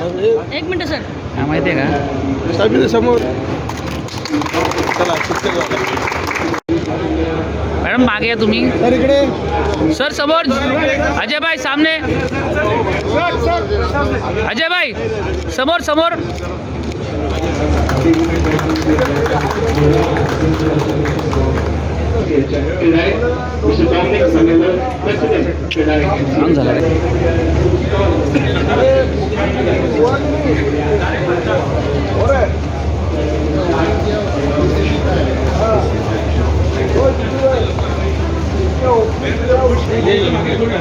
एक minute sir. काय माहिती आहे का? साहेब समोर. चला शिक्षक मॅडम मागे या तुम्ही. सर इकडे. सर समोर. अजय भाई सामने. अजय भाई समोर. समोर झालं रे.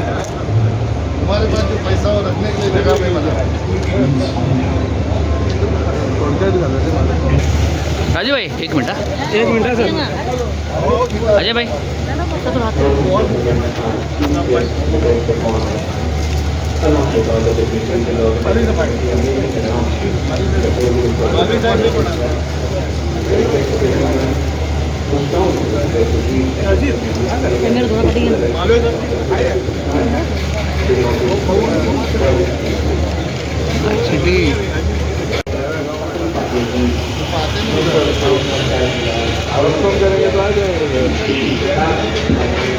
हमारे पास जो पैसा वो रखने के लिए जगह पे बना राजू भाई एक मिनिट हा. एक मिनिट सर। अजय भाई। कॅमेरा थोडा पाठी घे. या आज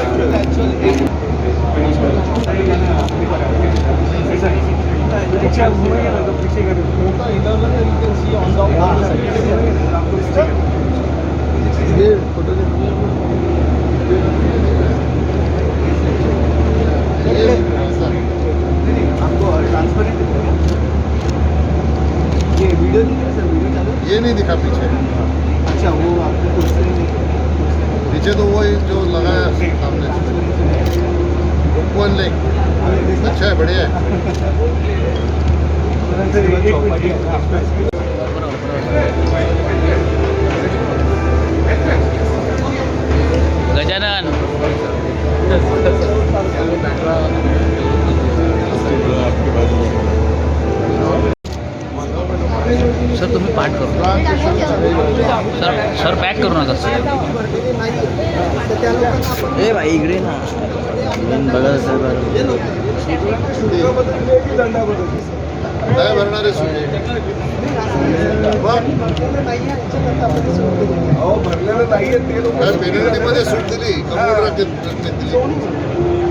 ना हिरे सर थोडं पाठी हा हे बघ मित्रा तू पाक पाठ नको दाखव ये फोटो आपको ट्रांसपेरेंट ये वीडियो नहीं सर वीडियो चालू ये नहीं दिखा पीछे। अच्छा वो आपको कुर्सी पीछे तो वही जो लगाया सामने। वन लेग अच्छा है बढ़िया है। गजानन. सर तुम्ही पाठ करू. सर सर पॅक करू नका सर. ए भाई इकडे ना. बघा सर बरं काय भरणार आहे सुटे काय पेनल्टी मध्ये सूट दिली. कम्प्युटर दिली.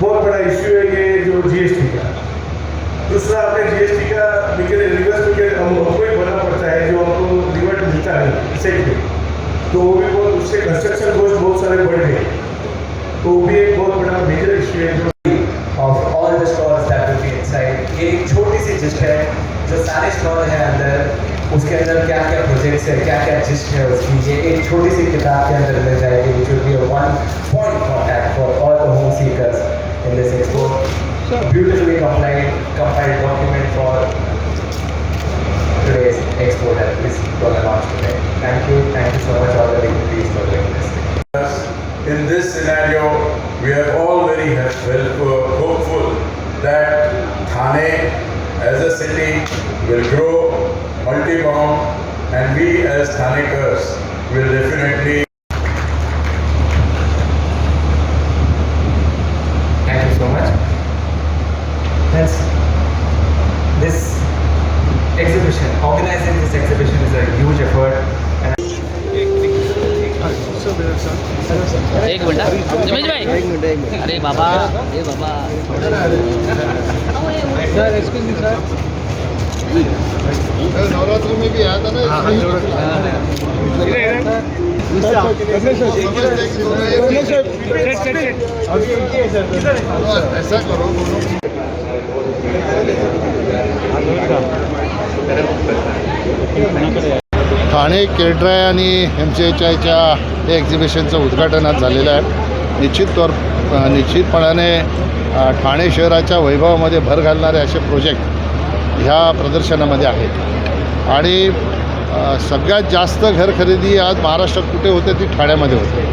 बहुत बड़ा इश्यू है ये जो जीएसटी का। दूसरा, आपने जीएसटी का बिके रिवर्स बिके हमको ही भरना पड़ता है जो हमको रिवर्ट मिलता है सेट पे तो वो भी बहुत उससे कंस्ट्रक्शन कॉस्ट बहुत सारे बढ़ गए। हुए of all the stores that will be inside. ये एक छोटी सी जिस्ट है, जो सारे स्टॉल है अंदर, उसके अंदर क्या क्या प्रोजेक्ट्स है क्या क्या जिस्ट है उसकी, ये एक छोटी सी किताब के अंदर मिल जाएगी will be a one point contact for all the home seekers in this expo. Beautifully compiled, compiled document for today's expo that is going to launch today. Thank you, thank you so much all the dignitaries for doing this. In this scenario, we are all very helpful, uh, hopeful that Thane as a city will grow, multi-bound, and we as Thanekers will definitely अरे बाबा ए बाबा. Sir excuse me sir Navratri में भी आया था ना समझते कि दोनों एक ऐसा करो ठाणे केड्राय आणि एम सी एच आयच्या हे एक्झिबिशनचं उद्घाटन आज झालेलं आहे. निश्चित तौर निश्चितपणाने ठाणे शहराच्या वैभवामध्ये भर घालणारे असे प्रोजेक्ट ह्या प्रदर्शनामध्ये आहेत. आणि सगळ्यात जास्त घर खरेदी आज महाराष्ट्रात कुठे होते ती ठाण्यामध्ये होते.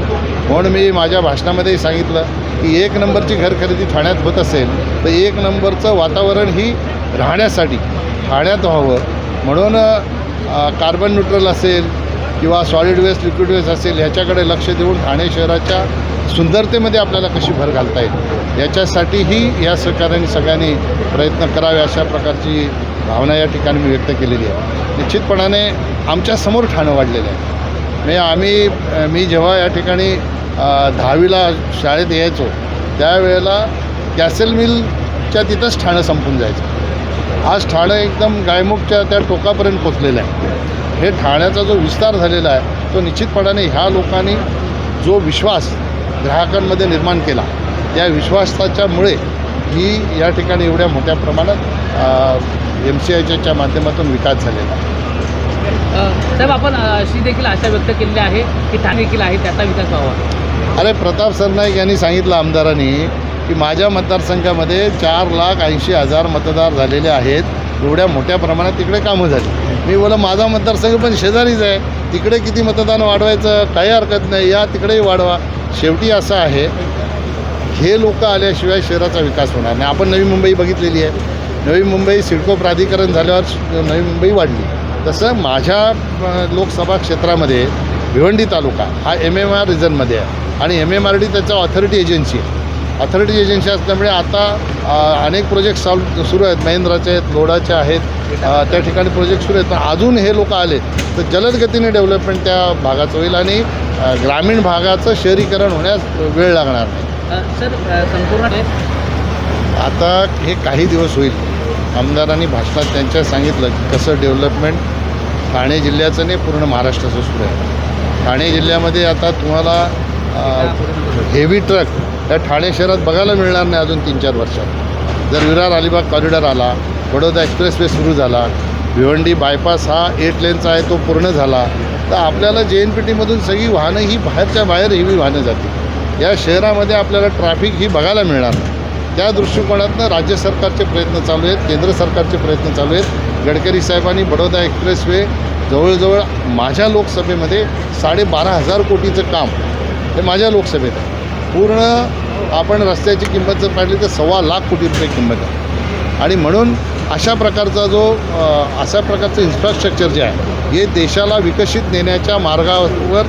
म्हणून मी माझ्या भाषणामध्येही सांगितलं की एक नंबरची घर खरेदी ठाण्यात होत असेल तर एक नंबरचं वातावरण ही राहण्यासाठी ठाण्यात व्हावं. म्हणून कार्बन न्यूट्रल असेल किंवा सॉलिड वेस्ट लिक्विड वेस्ट असेल ह्याच्याकडे लक्ष देऊन ठाणे शहराच्या सुंदरतेमध्ये आपल्याला कशी भर घालता येईल? याच्यासाठीही या सरकारने सगळ्यांनी प्रयत्न करावे अशा प्रकारची भावना या ठिकाणी मी व्यक्त केलेली आहे. निश्चितपणाने आमच्यासमोर ठाणं वाढलेलं आहे. म्हणजे आम्ही मी जेव्हा या ठिकाणी दहावीला शाळेत यायचो त्यावेळेला कॅसेल मिलच्या तिथंच ठाणं संपून जायचं. आज ठाणं एकदम गायमुखच्या त्या टोकापर्यंत पोचलेलं आहे. हे ठाण्याचा जो विस्तार झालेला आहे तो निश्चितपणाने ह्या लोकांनी जो विश्वास ग्राहकांमध्ये निर्माण केला त्या विश्वासाच्यामुळे ही या ठिकाणी एवढ्या मोठ्या प्रमाणात एम सी आयच्या माध्यमातून विकास झालेला आहे. साहेब आपण अशी देखील आशा व्यक्त केलेली आहे की ठाणे देखील आहे त्याचा विकास व्हावा. अरे प्रताप सरनाईक यांनी सांगितलं आमदारांनी की माझ्या मतदारसंघामध्ये चार लाख ऐंशी हजार मतदार झालेले आहेत. एवढ्या मोठ्या प्रमाणात तिकडे कामं झाली. मी बोला माझा मतदारसंघ पण शेजारीच आहे. तिकडे किती मतदान वाढवायचं काही हरकत नाही. या तिकडेही वाढवा. शेवटी असं आहे हे लोक आल्याशिवाय शहराचा विकास होणार नाही. आपण नवी मुंबई बघितलेली आहे. नवी मुंबई सिडको प्राधिकरण झाल्यावर नवी मुंबई वाढली. तसं माझ्या लोकसभा क्षेत्रामध्ये भिवंडी तालुका हा एम एम आर रिजनमध्ये आहे. आणि एम एम आर डी त्याचा ऑथॉरिटी एजन्सी आहे. ऑथॉरिटी एजन्सी असल्यामुळे आता अनेक प्रोजेक्ट चालू सुरू आहेत. महिंद्राचे आहेत लोडाचे आहेत. त्या ठिकाणी प्रोजेक्ट सुरू आहेत. पण अजून हे लोक आले तर जलद गतीने डेव्हलपमेंट त्या भागाचं होईल आणि ग्रामीण भागाचं शहरीकरण होण्यास वेळ लागणार नाही. सर संपूर्ण आता हे काही दिवस होईल. आमदारांनी भाषणात त्यांच्या सांगितलं की कसं डेव्हलपमेंट ठाणे जिल्ह्याचं नाही पूर्ण महाराष्ट्राचं सुरू आहे. ठाणे जिल्ह्यामध्ये आता तुम्हाला हेवी ट्रक या ठाणे शहरात बघायला मिळणार नाही अजून तीन चार वर्षात. जर विरार अलिबाग कॉरिडॉर आला बडोदा एक्सप्रेसवे सुरू झाला भिवंडी बायपास हा एट लेनचा आहे तो पूर्ण झाला तर आपल्याला जे एन पी टीमधून सगळी वाहनं ही बाहेरच्या बाहेर हिवी वाहनं जातील. या शहरामध्ये आपल्याला ट्रॅफिक ही बघायला मिळणार नाही. त्या दृष्टिकोनातनं राज्य सरकारचे प्रयत्न चालू आहेत केंद्र सरकारचे प्रयत्न चालू आहेत. गडकरी साहेबांनी बडोदा एक्सप्रेसवे जवळजवळ माझ्या लोकसभेमध्ये साडेबारा हजार कोटीचं काम हे माझ्या लोकसभेत आहे. पूर्ण आपण रस्त्याची किंमत जर पाहिली तर सव्वा लाख कोटी रुपये किंमत आहे. आणि म्हणून अशा प्रकारचा जो अशा प्रकारचं इन्फ्रास्ट्रक्चर जे आहे हे देशाला विकसित नेण्याच्या मार्गावर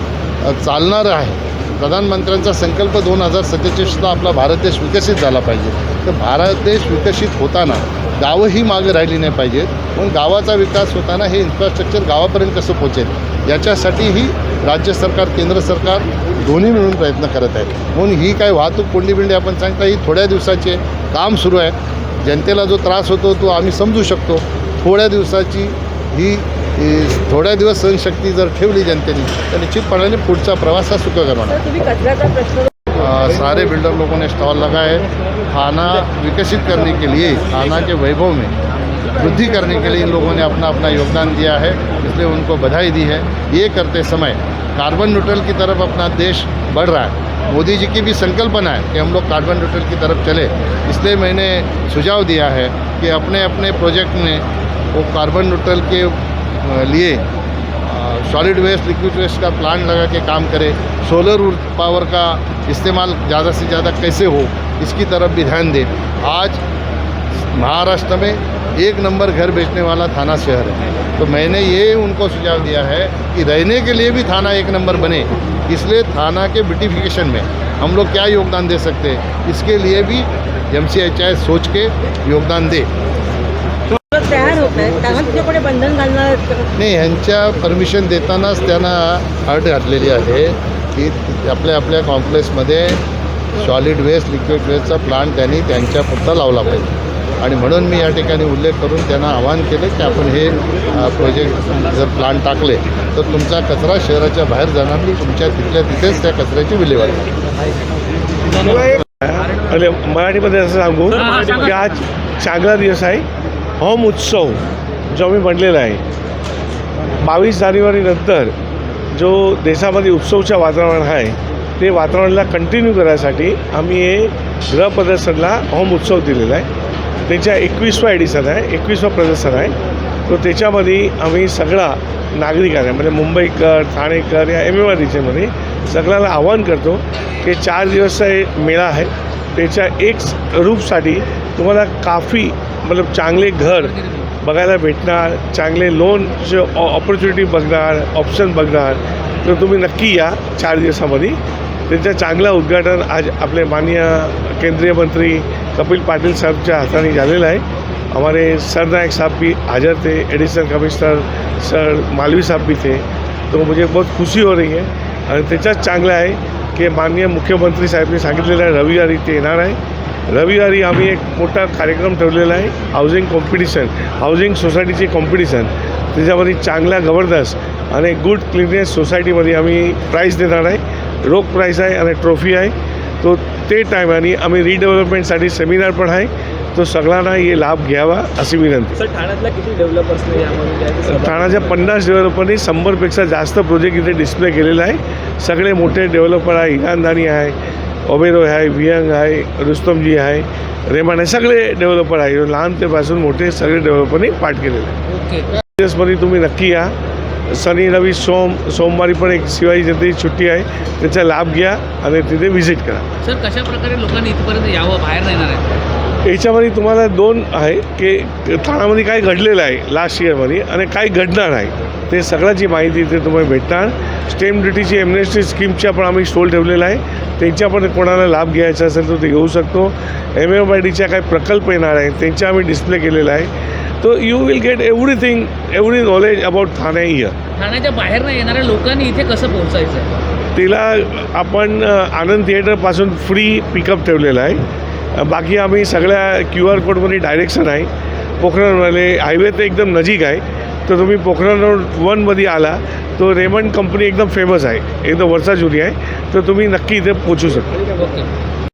चालणारं आहे. प्रधानमंत्र्यांचा संकल्प दोन हजार सत्तेचाळीसला आपला भारत देश विकसित झाला पाहिजे. तर भारत देश विकसित होताना गावंही मागे राहिली नाही पाहिजेत. म्हणून गावाचा विकास होताना हे इन्फ्रास्ट्रक्चर गावापर्यंत कसं पोचेल याच्यासाठीही राज्य सरकार केंद्र सरकार दोन्ही मिळून प्रयत्न करत आहेत. म्हणून ही काय वाहतूक कोंडीबिंडी आपण सांगता ही थोड्या दिवसाची. काम सुरू आहे. जनतेला जो त्रास होतो तो आम्ही समजू शकतो. थोड्या दिवसाची ही थोड्या दिवस सहनशक्ती जर ठेवली जनतेने तर निश्चितपणाने पुढचा प्रवास हा सुखकर होणार. सारे बिल्डर लोगों ने स्टॉल लगाए थाना विकसित करने के लिए थाना के वैभव में. वृद्धि करने के लिए इन लोगों ने अपना अपना योगदान दिया है, इसलिए उनको बधाई दी है। ये करते समय कार्बन न्यूट्रल की तरफ़ अपना देश बढ़ रहा है। मोदी जी की भी संकल्पना है कि हम लोग कार्बन न्यूट्रल की तरफ़ चले। इसलिए मैंने सुझाव दिया है कि अपने अपने प्रोजेक्ट में वो कार्बन न्यूट्रल के लिए सॉलिड वेस्ट लिक्विड वेस्ट का प्लांट लगा के काम करे। सोलर पावर का इस्तेमाल ज़्यादा से ज़्यादा कैसे हो, इसकी तरफ़ भी ध्यान दें। आज महाराष्ट्र में एक नंबर घर बेचने वाला थाना शहर है। तो मैंने ये उनको सुझाव दिया है कि रहने के लिए भी थाना एक नंबर बने। इसलिए थाना के ब्यूटिफिकेशन में हम लोग क्या योगदान दे सकते हैं? इसके लिए भी एम सी एच आई सोच के योगदान दे। तयार होत आहेत त्यामुळे तुझ्याकडे बंधन घालणार नाही ह्यांच्या परमिशन देतानाच त्यांना अट घातलेली आहे की आपल्या आपल्या कॉम्प्लेक्समध्ये सॉलिड वेस्ट लिक्विड वेस्टचा प्लांट त्यांनी त्यांच्या पुरता लावला पाहिजे. आणि म्हणून मी या ठिकाणी उल्लेख करून त्यांना आवाहन केलं की आपण हे प्रोजेक्ट जर प्लान टाकले तर तुमचा कचरा शहराच्या बाहेर जाणार नाही तुमच्या तिथल्या तिथेच त्या कचऱ्याची विल्हेवाट अरे आणि मराठीमध्ये असं सांगू की आज चांगला दिवस आहे. होम उत्सव जो आम्ही म्हणलेला आहे. बावीस जानेवारीनंतर जो देशामध्ये उत्सवचं वातावरण आहे ते वातावरणाला कंटिन्यू करायसाठी आम्ही हे गृहप्रदर्शनला होम उत्सव दिलेला आहे. त्याच्या एकवीसवा एडिसन आहे एकवीसवा प्रदर्शन आहे. तो त्याच्यामध्ये आम्ही सगळा नागरिकांना म्हणजे मुंबईकर ठाणेकर या एम एम आर सगळ्याला आवाहन करतो की चार दिवसचा हे मेळा आहे. त्याच्या एक रूपसाठी तुम्हाला काफी मतलब चांगले घर बघायला भेटणार चांगले लोनचे ऑपॉर्च्युनिटी बघणार ऑप्शन बघणार. तर तुम्ही नक्की या चार दिवसामध्ये. त्याचं चांगलं उद्घाटन आज आपले माननीय केंद्रीय मंत्री कपिल पाटील साहेबच्या हाताने झालेलं आहे. हमारे सरनायक साहब भी हाजिर थे एडिशनल कमिश्नर सर मालवी साहब भी थे. तो मुझे बहुत खुशी हो रही है आणि त्याच्यात चांगलं आहे की माननीय मुख्यमंत्री साहेबने सांगितलेलं आहे रविवारी ते येणार आहे. रविवारी आम्ही एक मोठा कार्यक्रम ठेवलेला आहे हाऊसिंग कॉम्पिटिशन हाऊसिंग सोसायटीचे कॉम्पिटिशन. त्याच्यामध्ये चांगल्या जबरदस्त आणि गुड क्लिननेस सोसायटीमध्ये आम्ही प्राईज देणार आहे. रोख प्राईज आहे आणि ट्रॉफी आहे. तो ते टायमाने आम्ही रिडेव्हलपमेंटसाठी सेमिनार पण आहे. तो सगळ्यांना हे लाभ घ्यावा अशी विनंती. सर ठाण्यातल्या किती डेव्हलपर्सने ठाण्याच्या पन्नास डेव्हलपरनी शंभरपेक्षा जास्त प्रोजेक्ट इथे डिस्प्ले केलेला आहे. सगळे मोठे डेव्हलपर आहे. इरानदानी आहे ओबेरो आहे वियंग आहे रुस्तमजी आहे रेमान आहे. सगळे डेव्हलपर आहे. लहान ते पासून मोठे सगळे डेव्हलपरनी पाठ केलेले आहे. ओके. दिवसमध्ये तुम्ही नक्की या. शनी रवी सोम सोमवारी पण एक शिवाजी जयंतीची सुट्टी आहे. त्याचा लाभ घ्या आणि तिथे व्हिजिट करा. सर कशा प्रकारे लोकांनी इथपर्यंत यावं बाहेर नाही येणार आहे? याच्यामध्ये तुम्हाला दोन आहे की ठाण्यामध्ये काय घडलेलं आहे लास्ट इयरमध्ये आणि काय घडणार आहे ते सगळ्याची माहिती इथे तुम्हाला भेटणार. स्टेम ड्युटीची एमनेस्टी स्कीमच्या पण आम्ही स्टॉल ठेवलेला आहे. त्यांच्या पण कोणाला लाभ घ्यायचा असेल तर ते घेऊ शकतो. एम एम आय डीच्या काही प्रकल्प येणार आहे त्यांच्या आम्ही डिस्प्ले केलेला आहे. तो you will get everything every knowledge about Thane year ठाण्याच्या बाहेर नाही येणाऱ्या लोकांनी इथे कसं पोहोचायचं? तिला आपण आनंद थिएटरपासून फ्री पिकअप ठेवलेलं आहे. बाकी आम्ही सगळ्या क्यू आर कोडमध्ये डायरेक्शन आहे. पोखरणवाले हायवे तर एकदम नजीक आहे. तर तुम्ही पोखरण रोड वनमध्ये आला तो रेमंड कंपनी एकदम फेमस आहे. एकदम वर्षा जुनी आहे. तर तुम्ही नक्की इथे पोचू शकता.